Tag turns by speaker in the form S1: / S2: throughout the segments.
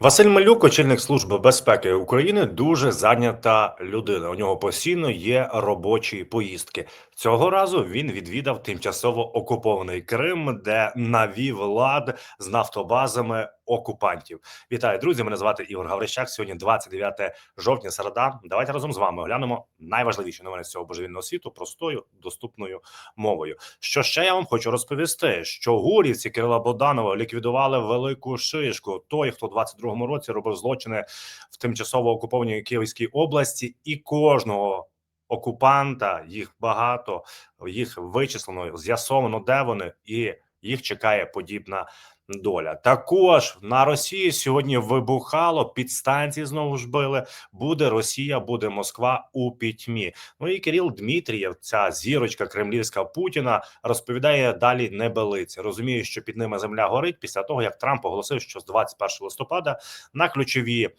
S1: Василь Малюк, очільник Служби безпеки України, дуже зайнята людина. У нього постійно є робочі поїздки. Цього разу він відвідав тимчасово окупований Крим, де навів лад з нафтобазами окупантів. Вітаю, друзі! Мене звати Ігор Гаврищак. Сьогодні 29 жовтня. Середа. Давайте разом з вами оглянемо найважливіші новини з цього божевільного світу простою доступною мовою. Що ще я вам хочу розповісти? Що гурівці Кирила Боданова ліквідували велику шишку. Той, хто в 22-му році робив злочини в тимчасово окупованій Київській області, і кожного окупанта їх багато, їх вичислено, з'ясовано, де вони, і їх чекає подібна доля. Також на Росії сьогодні вибухало підстанції. Знову ж били. Буде Росія, буде Москва у пітьмі. Ну і Кирил Дмитрієв, ця зірочка кремлівська Путіна, розповідає далі не белиться. Розуміє, що під ними земля горить після того, як Трамп оголосив, що з 21 листопада на ключові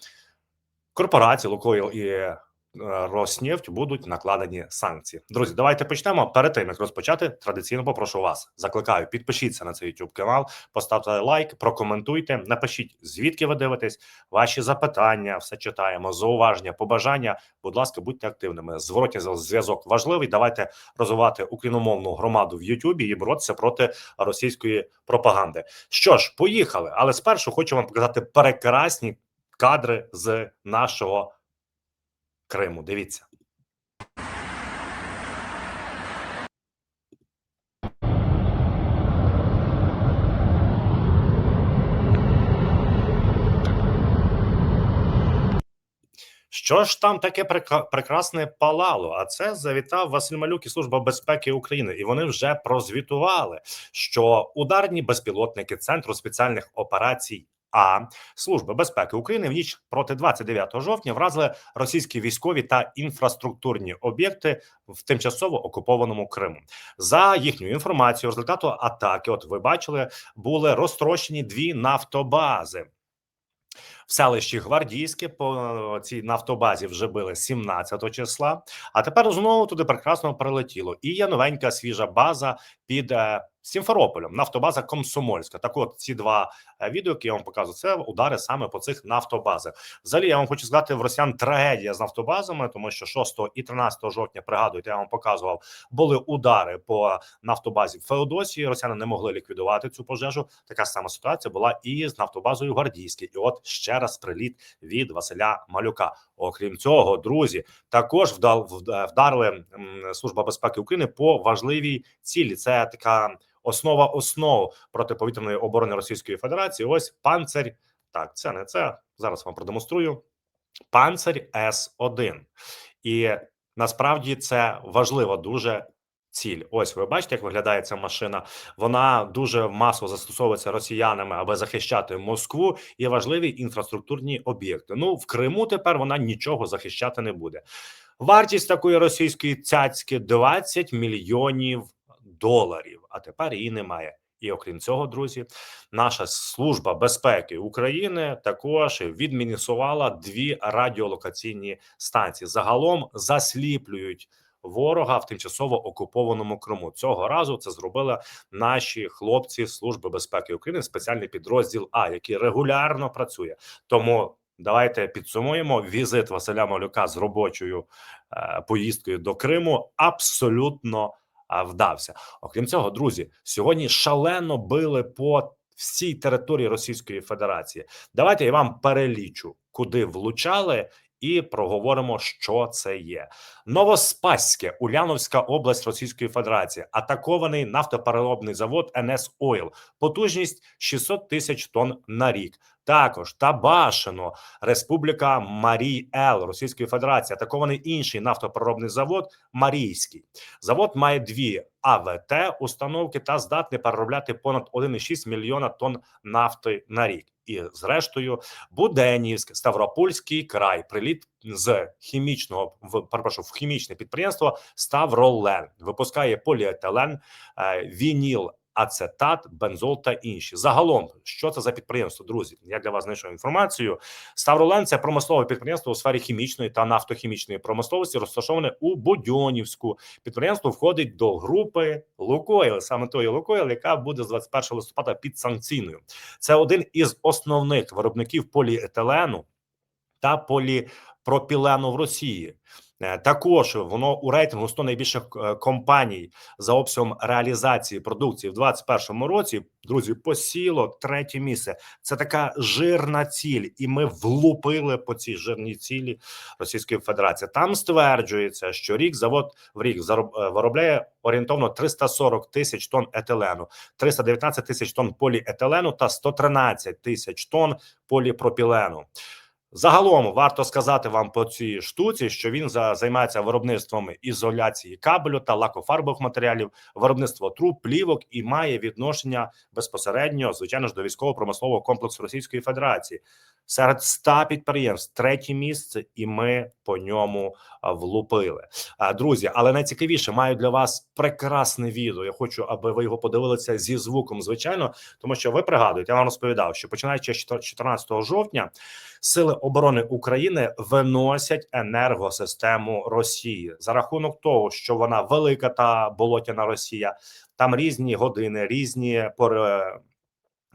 S1: корпорації Лукойл і Роснефть будуть накладені санкції. Друзі, давайте почнемо. Перед тим як розпочати, традиційно попрошу вас. Закликаю, підпишіться на цей YouTube канал, поставте лайк, прокоментуйте, напишіть звідки ви дивитесь, ваші запитання, все читаємо, зауваження, побажання. Будь ласка, будьте активними. Зворотній зв'язок важливий. Давайте розвивати україномовну громаду в Ютубі і боротися проти російської пропаганди. Що ж, поїхали, але спершу хочу вам показати прекрасні кадри з нашого. Криму. Дивіться. Що ж там таке прекрасне палало? А це завітав Василь Малюк і Служба безпеки України, і вони вже прозвітували, що ударні безпілотники Центру спеціальних операцій а служби безпеки України в ніч проти 29 жовтня вразили російські військові та інфраструктурні об'єкти в тимчасово окупованому Криму. За їхньою інформацією, результату атаки, от ви бачили, були розтрощені дві нафтобази. В селищі Гвардійське по цій нафтобазі вже били 17 числа. А тепер знову туди прекрасно прилетіло. І є новенька свіжа база під е, Сімферополем, нафтобаза Комсомольська. Так, от ці два е, відео, які я вам показую, це удари саме по цих нафтобазах. Взагалі, я вам хочу сказати, в росіян трагедія з нафтобазами, тому що 6 і 13 жовтня пригадуєте, я вам показував, були удари по нафтобазі Феодосії. Росіяни не могли ліквідувати цю пожежу. Така сама ситуація була і з нафтобазою Гвардійське. І от ще раз приліт від Василя Малюка. Окрім цього, друзі, також вдарили служба безпеки України по важливій цілі. Це така основа основ протиповітряної оборони Російської Федерації. Ось панцирь. Так, це не це. Зараз вам продемонструю. Панцирь С 1 і насправді це важлива дуже ціль. Ось ви бачите, як виглядає ця машина. Вона дуже масово застосовується росіянами, аби захищати Москву і важливі інфраструктурні об'єкти. Ну в Криму тепер вона нічого захищати не буде. Вартість такої російської цяцьки 20 мільйонів доларів. А тепер її немає. І окрім цього, друзі, наша служба безпеки України також відмінісувала дві радіолокаційні станції. Загалом засліплюють ворога в тимчасово окупованому Криму. Цього разу це зробили наші хлопці Служби безпеки України, спеціальний підрозділ А, який регулярно працює. Тому давайте підсумуємо візит Василя Малюка з робочою е, поїздкою до Криму. Абсолютно вдався. Окрім цього, друзі, сьогодні шалено били по всій території Російської Федерації. Давайте я вам перелічу, куди влучали. І проговоримо, що це є. Новоспаське, Уляновська область Російської Федерації, атакований нафтопереробний завод НС Ойл, потужність 600 тисяч тонн на рік. Також Табашино, Республіка Марій Ел Російської Федерації, атакований інший нафтопереробний завод Марійський. Завод має дві АВТ установки та здатний переробляти понад 1,6 мільйона тонн нафти на рік. І, зрештою, Буденівськ, Ставропольський край, приліт з хімічного в в хімічне підприємство Ставролен випускає поліетилен, е, вініл ацетат, бензол та інші. Загалом, що це за підприємство, друзі? Я для вас знайшов інформацію. Ставролен це промислове підприємство у сфері хімічної та нафтохімічної промисловості, розташоване у Будьонівську. Підприємство входить до групи Лукойл, саме тої Лукойл, яка буде з 21 листопада під санкційною. Це один із основних виробників поліетилену та поліпропілену в Росії. Е, Також воно у рейтингу 100 найбільших е, компаній за обсягом реалізації продукції в 2021 році. Друзі, посіло третє місце. Це така жирна ціль, і ми влупили по цій жирній цілі Російської Федерації. Там стверджується, що рік завод в рік е, виробляє орієнтовно 340 тисяч тонн етилену, 319 тисяч тонн поліетилену та 113 тисяч тонн поліпропілену. Загалом варто сказати вам по цій штуці, що він за займається виробництвом ізоляції кабелю та лакофарбових матеріалів, виробництво труб, плівок і має відношення безпосередньо, звичайно ж, до військово-промислового комплексу Російської Федерації. Серед 100 підприємств третє місце, і ми по ньому влупили. Друзі, але найцікавіше маю для вас прекрасне відео. Я хочу, аби ви його подивилися зі звуком, звичайно, тому що ви пригадуєте, я вам розповідав, що починаючи з 14 жовтня. Сили оборони України виносять енергосистему Росії за рахунок того, що вона велика та болотяна Росія. Там різні години, різні пори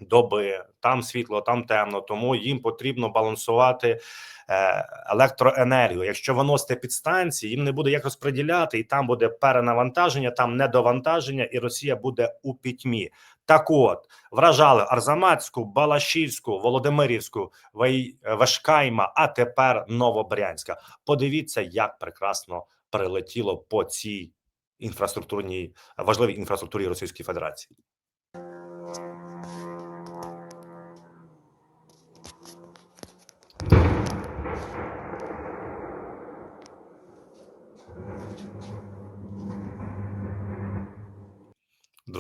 S1: доби, там світло, там темно. Тому їм потрібно балансувати е, електроенергію. Якщо виносити підстанції, їм не буде як розподіляти, і там буде перенавантаження, там недовантаження, і Росія буде у пітьмі. Так от вражали Арзаматську, Балашівську, Володимирівську, Вай- Вешкайма, а тепер Новобрянська. Подивіться, як прекрасно прилетіло по цій інфраструктурній важливій інфраструктурі Російської Федерації.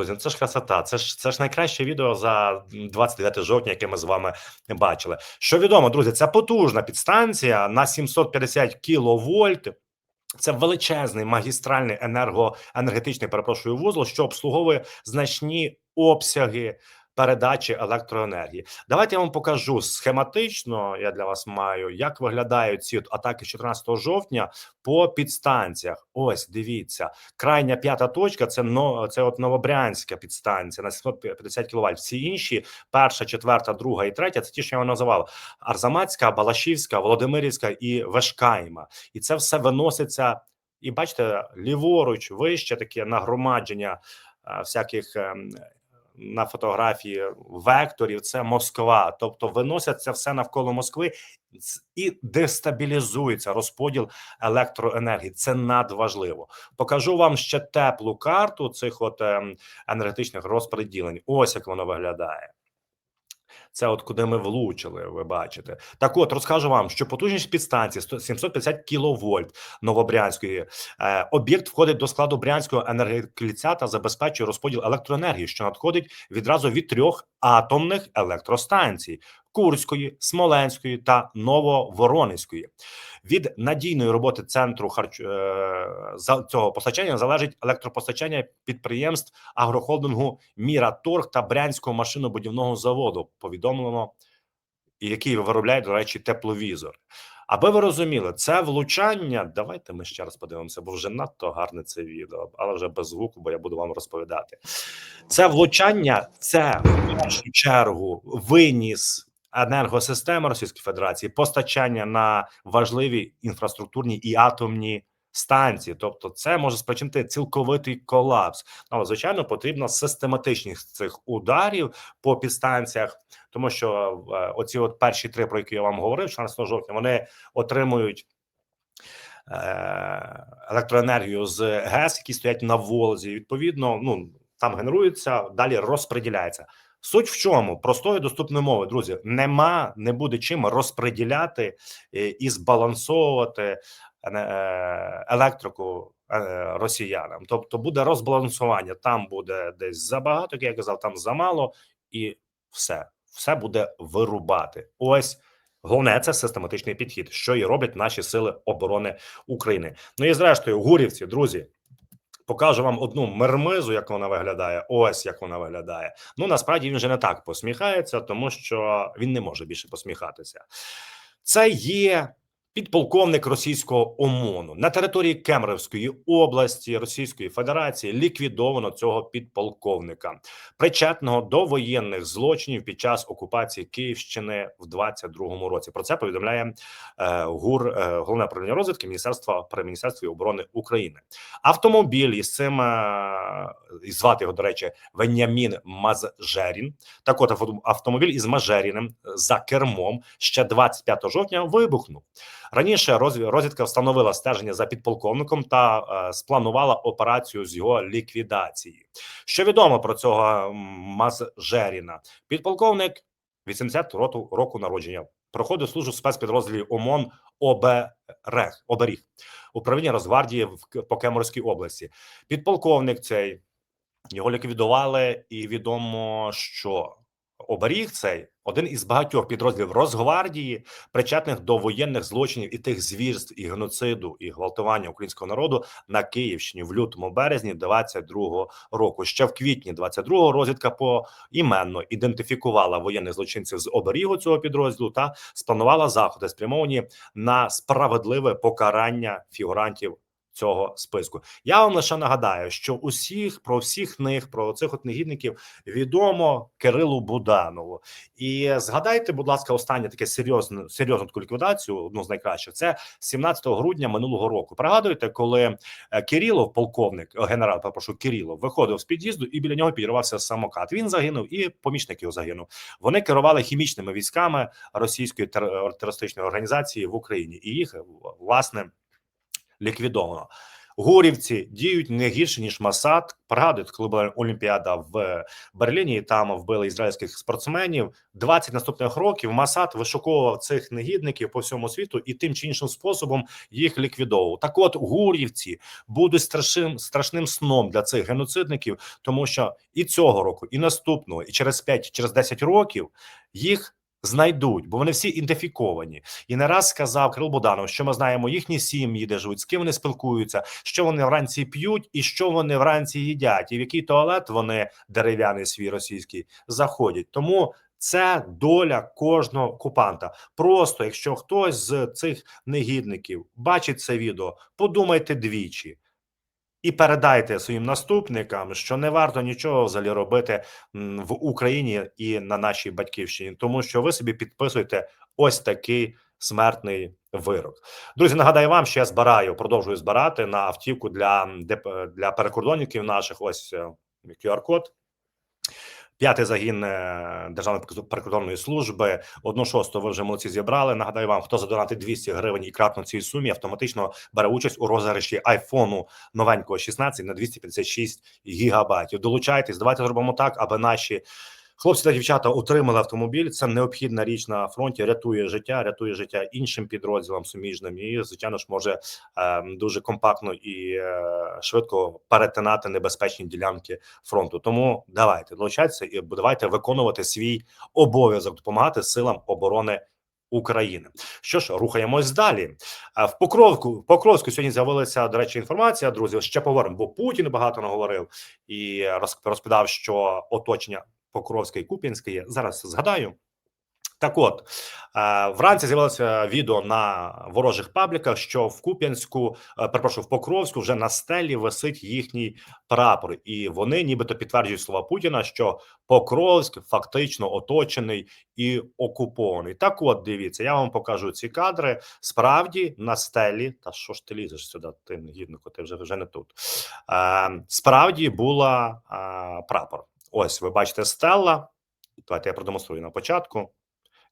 S1: Друзі, ну це ж красота. Це ж це ж найкраще відео за м, 29 жовтня, яке ми з вами бачили. Що відомо, друзі, це потужна підстанція на 750 кіловольт. Це величезний магістральний енергоенергетичний перепрошую вузол, що обслуговує значні обсяги передачі електроенергії. Давайте я вам покажу схематично. Я для вас маю, як виглядають ці атаки 14 жовтня по підстанціях. Ось дивіться, крайня п'ята точка. Це но це от Новобрянська підстанція на 750 кВт. Всі інші, перша, четверта, друга і третя. Це ті, що я називав: Арзаматська, Балашівська, Володимирівська і Вешкайма. І це все виноситься. І бачите, ліворуч, вище таке нагромадження всяких ем, на фотографії векторів. Це Москва, тобто виносяться все навколо Москви і дестабілізується розподіл електроенергії. Це надважливо. Покажу вам ще теплу карту цих от ем, енергетичних розподілень. Ось як воно виглядає. Це от куди ми влучили, ви бачите. Так от розкажу вам, що потужність підстанції 100 750 кВт Новобрянської. Е, об'єкт входить до складу Брянського енергокліця та забезпечує розподіл електроенергії, що надходить відразу від трьох атомних електростанцій: Курської, Смоленської та Нововоронезької. Від надійної роботи центру харч... е, цього постачання залежить електропостачання підприємств агрохолдингу Міраторг та Брянського машинобудівного заводу. Повідомлено, який виробляє, до речі, тепловізор. Аби ви розуміли, це влучання. Давайте ми ще раз подивимося, бо вже надто гарне це відео, але вже без звуку, бо я буду вам розповідати. Це влучання, це в першу чергу виніс енергосистеми Російської Федерації, постачання на важливі інфраструктурні і атомні станції. Тобто, це може спричинити цілковитий колапс. Але звичайно, потрібно систематичність цих ударів по підстанціях, тому що е, оці от перші три, про які я вам говорив, 16 жовтня, вони отримують. е, Електроенергію з ГЕС, які стоять на Волзі, відповідно, ну там генерується, далі розподіляється. Суть в чому простої доступної мови, друзі, нема, не буде чим розподіляти е, і збалансовувати електрику е, росіянам. Тобто буде розбалансування. Там буде десь забагато, як я казав, там замало, і все, все буде вирубати. Ось. Головне це систематичний підхід, що і роблять наші сили оборони України. Ну і зрештою, гурівці, друзі, Покажу вам одну мермизу, як вона виглядає. Ось як вона виглядає. Ну насправді він вже не так посміхається, тому що він не може більше посміхатися. Це є підполковник російського ОМОНу на території Кемеровської області Російської Федерації. Ліквідовано цього підполковника, причетного до воєнних злочинів під час окупації Київщини в 22-му році. Про це повідомляє е, ГУР е, головне управління розвідки Міністерства при міністерстві оборони України. Автомобіль із цим е, звати його до речі Венямін Мазжерін. Так, от автомобіль із Мажеріним за кермом ще 25 жовтня вибухнув. Раніше розві- розвідка встановила стеження за підполковником та е, спланувала операцію з його ліквідації. Що відомо про цього Мазжеріна? Підполковник 80 року, року народження. Проходив службу в спецпідрозділі ОМОН ОБРЕГ, оберіг управління Росгвардії в К- по Кемерській області. Підполковник цей його ліквідували, і відомо, що оберіг цей один із багатьох підрозділів Росгвардії, причетних до воєнних злочинів і тих звірств, і геноциду, і гвалтування українського народу на Київщині в лютому березні 22-го року. Ще в квітні 22-го розвідка поіменно ідентифікувала воєнних злочинців з оберігу цього підрозділу та спланувала заходи, спрямовані на справедливе покарання фігурантів цього списку. Я вам лише нагадаю, що усіх про всіх них, про цих от негідників відомо Кирилу Буданову. І згадайте, будь ласка, останнє таке серйозне серйозну таку ліквідацію, одну з найкращих. Це 17 грудня минулого року. Пригадуєте, коли е, Кирилов, полковник, е, генерал, прошу Кирилов, виходив з під'їзду, і біля нього підірвався самокат. Він загинув, і помічник його загинув. Вони керували хімічними військами російської тер- терористичної організації в Україні, і їх власне ліквідовано. Гурівці діють не гірше ніж Масад. Пригадують, коли була Олімпіада в Берліні, і там вбили ізраїльських спортсменів. 20 наступних років Масад вишуковував цих негідників по всьому світу і тим чи іншим способом їх ліквідовував. Так, от гурівці будуть страшним страшним сном для цих геноцидників, тому що і цього року, і наступного, і через 5, через 10 років їх знайдуть, бо вони всі ідентифіковані. І не раз сказав Кирил Буданов, що ми знаємо їхні сім'ї, де живуть, з ким вони спілкуються, що вони вранці п'ють, і що вони вранці їдять, і в який туалет вони дерев'яний свій російський заходять. Тому це доля кожного окупанта. Просто якщо хтось з цих негідників бачить це відео, подумайте двічі. І передайте своїм наступникам, що не варто нічого взагалі робити в Україні і на нашій батьківщині, тому що ви собі підписуєте ось такий смертний вирок. Друзі, нагадаю вам, що я збираю, продовжую збирати на автівку для, для перекордонників наших. Ось е, QR-код. П'ятий загін е, Державної прикордонної служби. Одну шосту ви вже молодці зібрали. Нагадаю вам, хто задонатить 200 гривень і кратно цій сумі, автоматично бере участь у розіграші айфону новенького 16 на 256 гігабайтів. Долучайтесь, давайте зробимо так, аби наші хлопці та дівчата отримали автомобіль. Це необхідна річ на фронті. Рятує життя, рятує життя іншим підрозділам суміжним. І звичайно ж може е, дуже компактно і е, швидко перетинати небезпечні ділянки фронту. Тому давайте долучайтеся і давайте виконувати свій обов'язок, допомагати силам оборони. України, що ж, рухаємось далі. В Покровську в Покровську сьогодні з'явилася до речі інформація. Друзі, ще поговоримо, бо Путін багато наговорив і роз- розповідав, що оточення Куп'янське є. Зараз згадаю. Так, от е, вранці з'явилося відео на ворожих пабліках, що в Куп'янську, е, перепрошую, в Покровську вже на стелі висить їхній прапор, і вони нібито підтверджують слова Путіна, що Покровськ фактично оточений і окупований. Так, от дивіться, я вам покажу ці кадри. Справді на стелі, та що ж ти лізеш сюди? Ти негіднику, ти вже вже не тут. Е, справді була прапор. Ось ви бачите стела. Давайте я продемонструю на початку.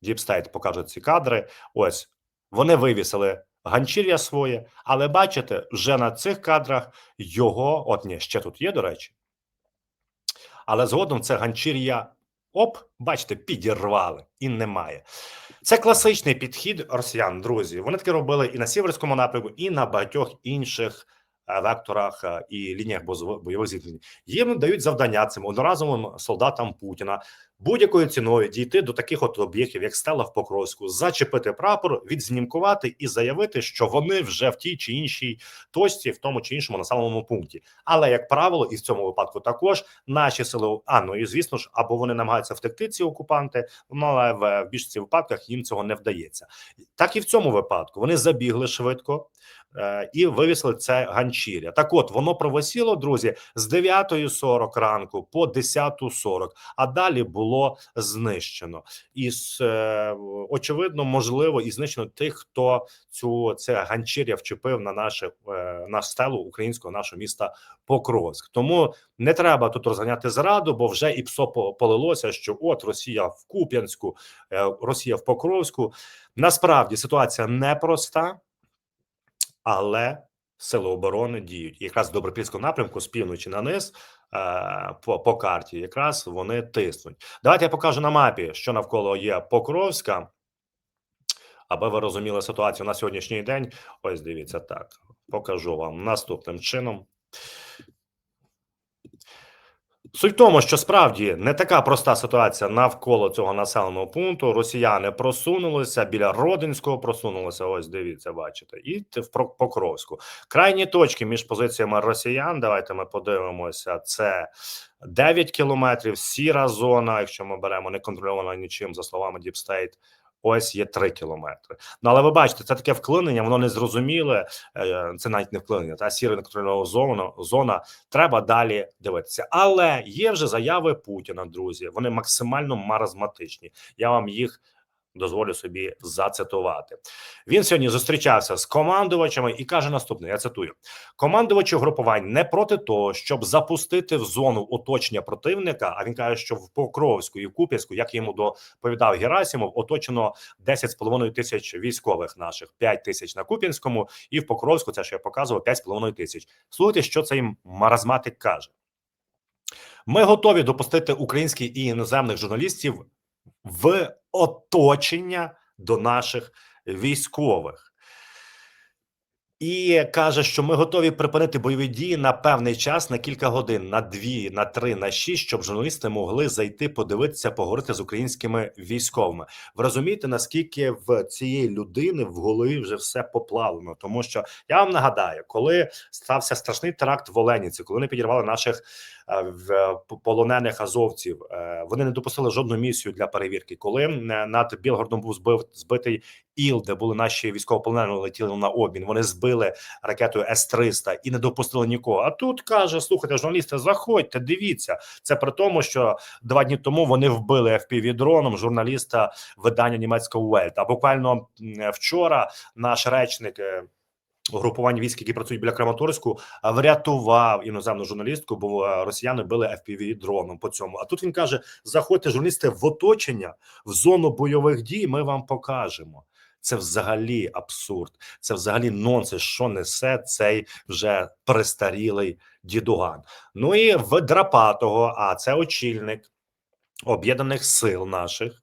S1: Діпстейт покаже ці кадри. Ось вони вивісили ганчір'я своє, але бачите, вже на цих кадрах його, от ні, ще тут є, до речі. Але згодом це ганчір'я, оп, бачите, підірвали і немає. Це класичний підхід росіян, друзі. Вони таке робили і на сіверському напрямку, і на багатьох інших векторах е, і лініях бойових зіткнень. Їм дають завдання цим одноразовим солдатам Путіна будь-якою ціною дійти до таких от об'єктів, як стела в Покровську, зачепити прапор, відзнімкувати і заявити, що вони вже в тій чи іншій точці, в тому чи іншому населеному пункті. Але як правило, і в цьому випадку також наші сили а ну і звісно ж, або вони намагаються втекти ці окупанти, ну але в, більшості випадках їм цього не вдається. Так і в цьому випадку вони забігли швидко. е, І вивісили це ганчір'я. Так, от воно провисіло, друзі, з 9.40 ранку по 10.40, а далі було знищено. І е, очевидно, можливо, і знищено тих, хто цю це ганчір'я вчепив на наше е, на стелу українського нашого міста Покровськ. Тому не треба тут розганяти зраду, бо вже і псо по- полилося, що от Росія в Куп'янську, е, Росія в Покровську. Насправді ситуація непроста, але сили оборони діють. Якраз в Добропільському напрямку з півночі на низ по, по карті, якраз вони тиснуть. Давайте я покажу на мапі, що навколо є Покровська. Аби ви розуміли ситуацію на сьогоднішній день. Ось дивіться так. Покажу вам наступним чином. Суть в тому, що справді не така проста ситуація навколо цього населеного пункту. Росіяни просунулися біля Родинського, просунулися. Ось дивіться, бачите, і в Покровську. Крайні точки між позиціями росіян. Давайте ми подивимося. Це 9 кілометрів, сіра зона. Якщо ми беремо неконтрольована нічим, за словами State, Ось є 3 кілометри. Ну але ви бачите, це таке вклинення, воно не зрозуміле. е, Це навіть не вклинення, та сіра неконтрольована зона. Зона треба далі дивитися. Але є вже заяви Путіна, друзі. Вони максимально маразматичні. Я вам їх дозволю собі зацитувати. Він сьогодні зустрічався з командувачами і каже наступне: я цитую: командувачі угрупувань не проти того, щоб запустити в зону оточення противника. А він каже, що в Покровську і в Куп'янську, як йому доповідав Герасимов, оточено 10,5 тисяч військових наших, 5 тисяч на Куп'янському і в Покровську. Це що я показував 5,5 тисяч. Слухайте, що цей маразматик каже. Ми готові допустити українських і іноземних журналістів в оточення до наших військових. І каже, що ми готові припинити бойові дії на певний час на кілька годин, на дві, на три, на шість, щоб журналісти могли зайти, подивитися, поговорити з українськими військовими. Ви розумієте, наскільки в цієї людини в голові вже все поплавлено? Тому що я вам нагадаю, коли стався страшний теракт в Оленіці, коли вони підірвали наших е, полонених азовців, е, вони не допустили жодну місію для перевірки. Коли е, над Білгородом був збив збитий іл, де були наші військовополонені, летіли на обмін. Вони збили ракетою С-300 і не допустили нікого. А тут каже: слухайте, журналісти, заходьте, дивіться. Це при тому, що два дні тому вони вбили fpv дроном журналіста видання німецького Welt. А буквально вчора наш речник. е, Угрупування військ, які працюють біля Краматорську, врятував іноземну журналістку, бо е, росіяни били fpv дроном по цьому. А тут він каже: заходьте журналісти в оточення в зону бойових дій. Ми вам покажемо. Це взагалі абсурд. Це взагалі нонсенс, що несе цей вже престарілий дідуган. Ну і в Драпатого, а це очільник об'єднаних сил наших.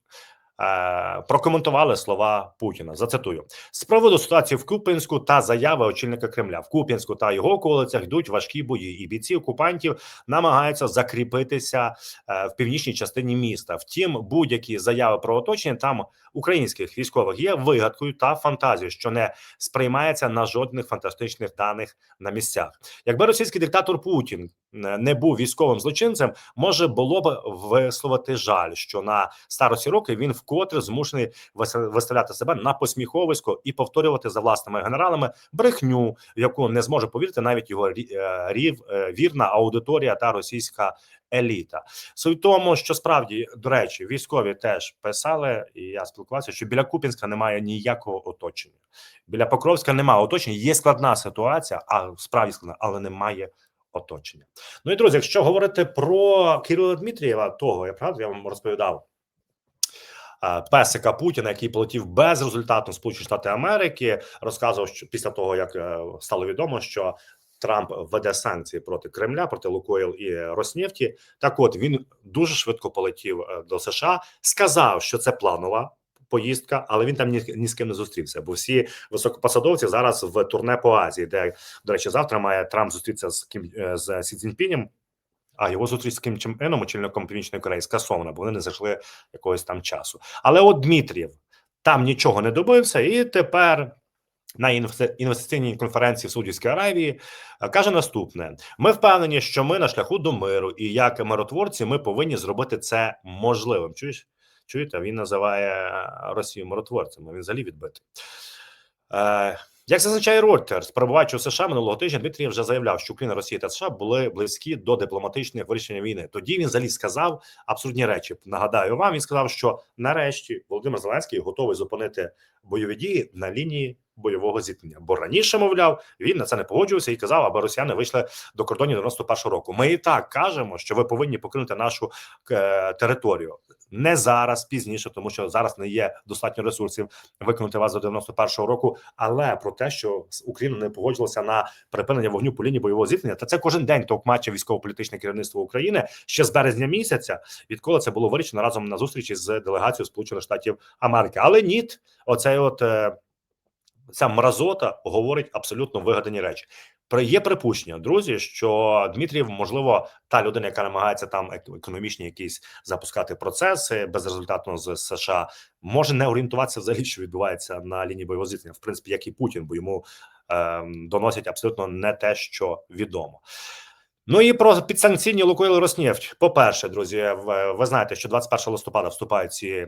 S1: Е, Прокоментували слова Путіна. Зацитую з приводу ситуації в Куп'янську та заяви очільника Кремля в Куп'янську та його околицях йдуть важкі бої, і бійці окупантів намагаються закріпитися е, в північній частині міста. Втім, будь-які заяви про оточення там українських військових є вигадкою та фантазією, що не сприймається на жодних фантастичних даних на місцях. Якби російський диктатор Путін е, не був військовим злочинцем, може було б висловити жаль, що на старості роки він вкотре змушений вис- виставляти себе на посміховисько і повторювати за власними генералами брехню, яку не зможе повірити навіть його е, рів е, вірна аудиторія та російська еліта. Суть тому, що справді до речі, військові теж писали, і я спілкувався, що біля Купінська немає ніякого оточення. Біля Покровська немає оточення. Є складна ситуація, а справді складна, але немає оточення. Ну і друзі, якщо говорити про Кирила Дмитрієва, того я правда я вам розповідав. Е, Песика Путіна, який полетів безрезультатно Сполучені Штати Америки, розказував, що після того як е, стало відомо, що Трамп веде санкції проти Кремля, проти Лукойл і Роснефті. Так, от він дуже швидко полетів е, до США, сказав, що це планова поїздка, але він там ні, ні з ким не зустрівся. Бо всі високопосадовці зараз в турне по Азії, де до речі, завтра має Трамп зустрітися з Кім е, з Сі Цзіньпінем, а його зустріч з Ким Чен Еном, очільником Північної Кореї, скасована, бо вони не зайшли якогось там часу. Але от Дмитрієв там нічого не добився, і тепер. На інвести- інвестиційній конференції в Саудівській Аравії е, каже наступне: ми впевнені, що ми на шляху до миру, і як миротворці, ми повинні зробити це можливим. Чуєш? Чуєте? Він називає е, Росію миротворцем. Він взагалі відбитий. Як зазначає Reuters, перебуваючи у США минулого тижня, Дмитрій вже заявляв, що Україна, Росія та США були близькі до дипломатичних вирішення війни. Тоді він заліз сказав абсурдні речі. Нагадаю вам, він сказав, що нарешті Володимир Зеленський готовий зупинити бойові дії на лінії бойового зіткнення. Бо раніше, мовляв, він на це не погоджувався і казав, аби росіяни вийшли до кордонів 91-го року. Ми і так кажемо, що ви повинні покинути нашу е, територію не зараз, пізніше, тому що зараз не є достатньо ресурсів виконати вас до 91-го року. Але про те, що Україна не погоджилася на припинення вогню по лінії бойового зіткнення, та це кожен день товкмаче військово-політичне керівництво України ще з березня місяця, відколи це було вирішено разом на зустрічі з делегацією Сполучених Штатів Америки. Але ні, оцей от. Ця мразота говорить абсолютно вигадані речі. Є припущення, друзі, що Дмитрів, можливо, та людина, яка намагається там ек- економічні якісь запускати процеси безрезультатно з США, може не орієнтуватися взагалі, що відбувається на лінії бойового зіткнення, в принципі, як і Путін, бо йому е, доносять абсолютно не те, що відомо. Ну і про підсанкційні Лукойл Роснефть. По перше, друзі, ви знаєте, що 21 листопада вступають ці е,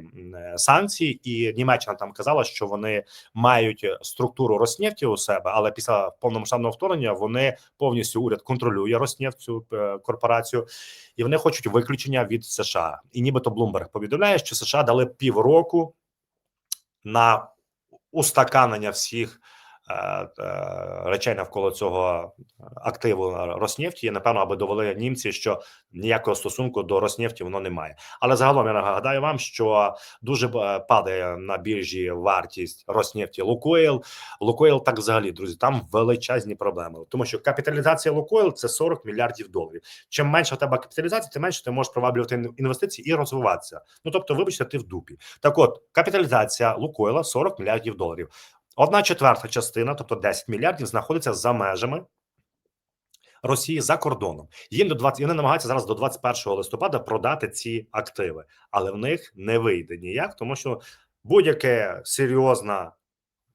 S1: санкції, і Німеччина там казала, що вони мають структуру Роснефті у себе, але після повномасштабного вторгнення вони повністю уряд контролює Роснефть, цю е, корпорацію, і вони хочуть виключення від США. І нібито Блумберг повідомляє, що США дали півроку на устаканення всіх. Е, е, Речей навколо цього активу Роснефті, напевно, аби довели німці, що ніякого стосунку до Роснефті воно не має. Але загалом я нагадаю вам, що дуже е, падає на біржі вартість Роснефті Лукойл. Лукойл так взагалі, друзі, там величезні проблеми, тому що капіталізація Лукойл це 40 мільярдів доларів. Чим менше в тебе капіталізація, тим менше ти можеш приваблювати інвестиції і розвиватися. Ну тобто, вибачте, ти в дупі. Так, от капіталізація Лукойла 40 мільярдів доларів. Одна четверта частина, тобто 10 мільярдів, знаходиться за межами Росії за кордоном. Їм до 20, вони намагаються зараз до 21 листопада продати ці активи, але в них не вийде ніяк, тому що будь-яке серйозна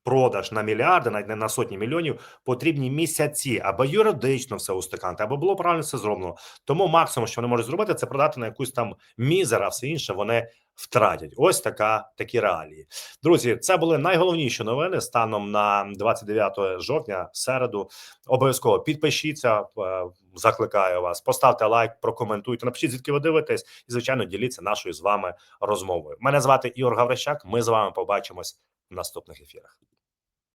S1: продаж на мільярди, навіть не на сотні мільйонів, потрібні місяці, аби юридично все устаканити, аби було правильно все зроблено. Тому максимум, що вони можуть зробити, це продати на якусь там мізер, а все інше вони втратять. Ось така такі реалії. Друзі, це були найголовніші новини станом на 29 жовтня, середу. Обов'язково підпишіться, е, закликаю вас, поставте лайк, прокоментуйте, напишіть, звідки ви дивитесь, і звичайно діліться нашою з вами розмовою. Мене звати Ігор Гаврищак. Ми з вами побачимось наступних ефірах.